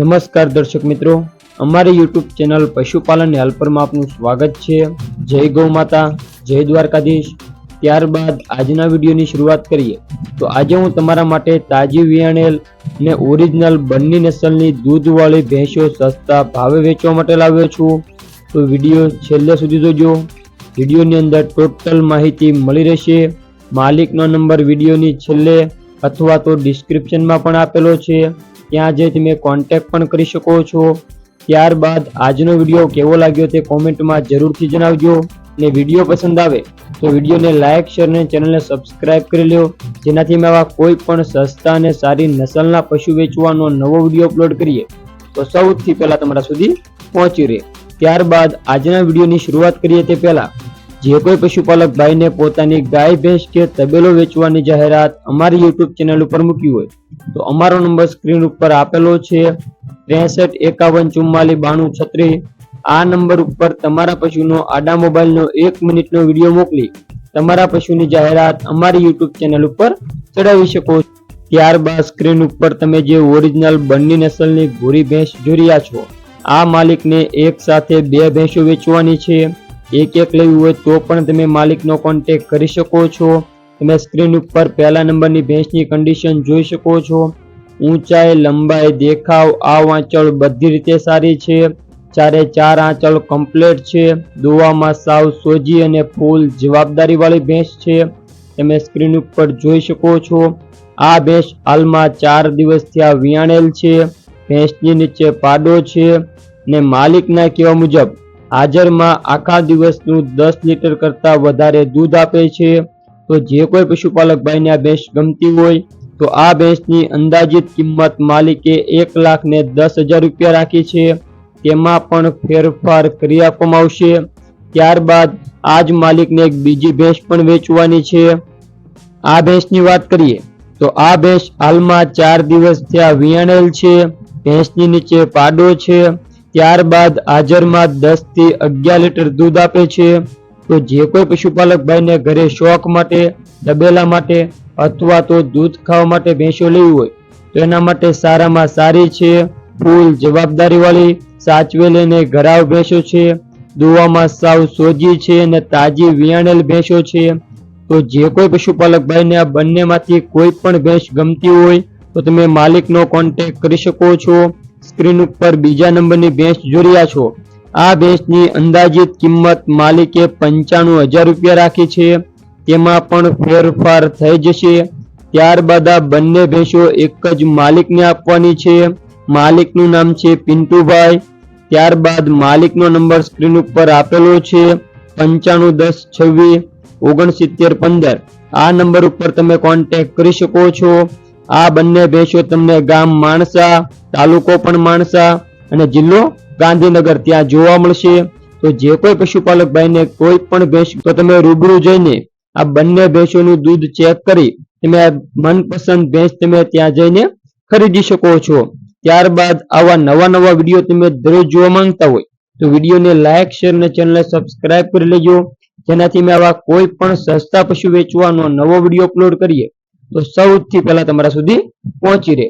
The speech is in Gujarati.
નમસ્કાર દર્શક મિત્રો. અમારી યુટ્યુબ ચેનલ પશુપાલન હેલ્પરમાં આપનું સ્વાગત છે. જય ગૌ માતા, જય દ્વારકાધીશ. ત્યારબાદ આજના વિડીયોની શરૂઆત કરીએ. તો આજે હું તમારા માટે તાજી વિયાણેલ ને ઓરિજિનલ બંને નસલની દૂધવાળી ભેંસો સસ્તા ભાવે વેચવા માટે લાવ્યો છું. તો વીડિયો છેલ્લે સુધી જોજો. વિડીયોની અંદર ટોટલ માહિતી મળી રહેશે. માલિકનો નંબર વિડીયોની છેલ્લે અથવા તો ડિસ્ક્રિપ્શનમાં પણ આપેલો છે. ત્યાં જઈ તમે કોન્ટેક્ટ પણ કરી શકો છો. ત્યારબાદ આજનો વીડિયો કેવો લાગ્યો તે કોમેન્ટમાં જરૂરથી જણાવજો. ને વીડિયો પસંદ આવે તો વિડીયોને લાઇક શેર અને ચેનલને સબસ્ક્રાઇબ કરી લો જેનાથી અમે આવા કોઈ પણ સસ્તા અને સારી નસલના પશુ વેચવાનો નવો વીડિયો અપલોડ કરીએ. તો સૌથી પહેલાં તમારા સુધી પહોંચી રહે. ત્યારબાદ આજના વિડીયોની શરૂઆત કરીએ તે પહેલા જે કોઈ પશુપાલક ભાઈને પોતાની ગાય, ભેંસ કે તબેલો વેચવાની જાહેરાત અમારી યુટ્યુબ ચેનલ ઉપર મૂકી હોય, તો અમારો નંબર સ્ક્રીન ઉપર આપેલો છે ત્રેસઠ એકાવન ચુમ્માલી બાણું છત્રીસ. આ નંબર ઉપર તમારા પશુનો આડા મોબાઈલનો એક મિનિટનો વીડિયો મોકલી તમારા પશુની જાહેરાત અમારી યુટ્યુબ ચેનલ ઉપર ચડાવી શકો ત્યારબાદ સ્ક્રીન ઉપર તમે જે ઓરિજિનલ બંને નસલની ભૂરી, ભેંસ જોઈ રહ્યા છો, આ માલિકને એક સાથે બે ભેંસો વેચવાની છે. એક એક લેવી હોય તો પણ તમે માલિકનો કોન્ટેક કરી શકો છો. તમે સ્ક્રીન ઉપર પહેલા નંબરની ભેંસની કન્ડિશન જોઈ શકો છો. ઊંચાઈ, લંબાઈ, દેખાવ, આ આંચળ બધી રીતે સારી છે. ચારે ચાર આંચળ કમ્પ્લીટ છે. દોવામાં સાવ સોજી અને ફૂલ જવાબદારીવાળી ભેંસ છે. તમે સ્ક્રીન ઉપર જોઈ શકો છો. આ ભેંસ હાલમાં ચાર દિવસથી આ વિયાણેલ છે. ભેંસની નીચે પાડો છે. ને માલિકના કહેવા મુજબ હાજરમાં આખા દિવસનું દસ લીટર કરતાં વધારે દૂધ આપે છે. તો જે કોઈ પશુપાલક ભાઈને આ ભેંસ ગમતી હોય, તો આ ભેંસની અંદાજિત કિંમત માલિકે એક લાખ ને દસ હજાર રૂપિયા રાખી છે. તેમાં પણ ફેરફાર કરી આપવામાં આવશે. ત્યારબાદ આજ માલિકને એક બીજી ભેંસ પણ વેચવાની છે. આ ભેંસની વાત કરીએ, તો આ ભેંસ હાલમાં ચાર દિવસ થયા વિયાણેલ છે. ભેંસની નીચે પાડો છે. ત્યારબાદ હાજરમાં દસથી અગિયાર લીટર દૂધ આપે છે. તો જે કોઈ પશુપાલક ભાઈને ઘરે શોખ માટે તબેલા માટે અથવા તો દૂધ ખાવા માટે ભેંસો લેવી હોય, તો એના માટે સારામાં સારી છે. ફૂલ જવાબદારીવાળી વાળી સાચવેલી અને ઘરાવ ભેંસો છે. દુવામાં સાવ સોજી છે અને તાજી વિયાણેલ ભેંસો છે. તો જે કોઈ પશુપાલક ભાઈને આ બંનેમાંથી કોઈ પણ ભેંસ ગમતી હોય, તો તમે માલિકનો કોન્ટેક્ટ કરી શકો છો. સ્ક્રીન ઉપર બીજા નંબરની ભેંસ જોઈ રહ્યા છો. આ ભેંસની અંદાજિત કિંમત માલિકે પંચાણું હજાર રૂપિયા રાખી છે. તેમાં પણ ફેરફાર થઈ જશે. ત્યારબાદ આ બંને ભેંસો એક જ માલિકને આપવાની છે. માલિકનું નામ છે પિન્ટુભાઈ. ત્યારબાદ માલિકનો નંબર સ્ક્રીન ઉપર આપેલો છે. પંચાણું દસ છવ્વીસ ઓગણસિત્તેર પંદર. આ નંબર ઉપર તમે કોન્ટેક્ટ કરી શકો છો. આ બંને ભેંસો તમને ગામ માણસા, તાલુકો પણ માણસા અને જિલ્લો ગાંધીનગર ત્યાં જોવા મળશે. તો જે કોઈ પશુપાલક ભાઈને કોઈ પણ ભેંસ, તો તમે રૂબરૂ જઈને આ બંને ભેંસોનું દૂધ ચેક કરી તમે મનપસંદ ભેંસ તમે ત્યાં જઈને ખરીદી શકો છો. ત્યારબાદ આવા નવા નવા વીડિયો તમે દરરોજ જોવા માંગતા હોય, તો વિડીયોને લાઇક શેર અને ચેનલને સબસ્ક્રાઇબ કરી લેજો. જેનાથી મેં આવા કોઈ પણ સસ્તા પશુ વેચવાનો નવો વીડિયો અપલોડ કરીએ. તો સૌથી પહેલા તમારા સુધી પહોંચી રહે.